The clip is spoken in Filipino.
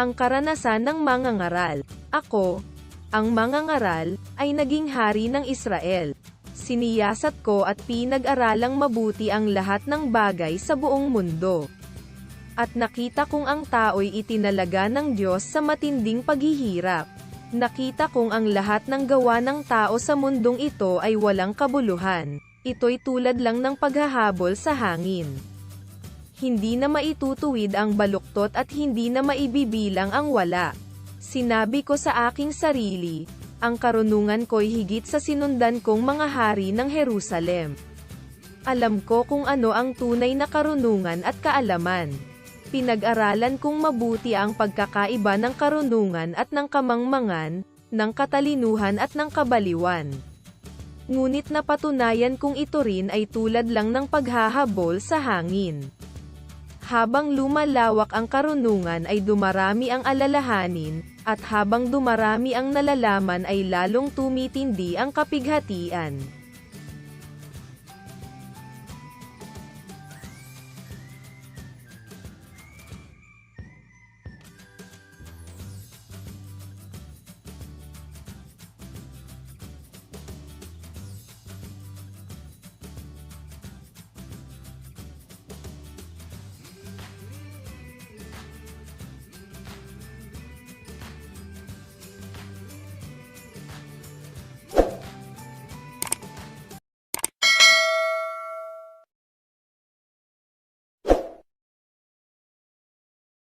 Ang karanasan ng mangangaral. Ako, ang mangangaral, ay naging hari ng Israel. Siniyasat ko at pinag-aralang mabuti ang lahat ng bagay sa buong mundo. At nakita kong ang tao'y itinalaga ng Diyos sa matinding paghihirap. Nakita kong ang lahat ng gawa ng tao sa mundong ito ay walang kabuluhan. Ito'y tulad lang ng paghahabol sa hangin. Hindi na maitutuwid ang baluktot at hindi na maibibilang ang wala. Sinabi ko sa aking sarili, ang karunungan ko'y higit sa sinundan kong mga hari ng Jerusalem. Alam ko kung ano ang tunay na karunungan at kaalaman. Pinag-aralan kong mabuti ang pagkakaiba ng karunungan at ng kamangmangan, ng katalinuhan at ng kabaliwan. Ngunit napatunayan kong ito rin ay tulad lang ng paghahabol sa hangin. Habang lumalawak ang karunungan ay dumarami ang alalahanin, at habang dumarami ang nalalaman ay lalong tumitindi ang kapighatian.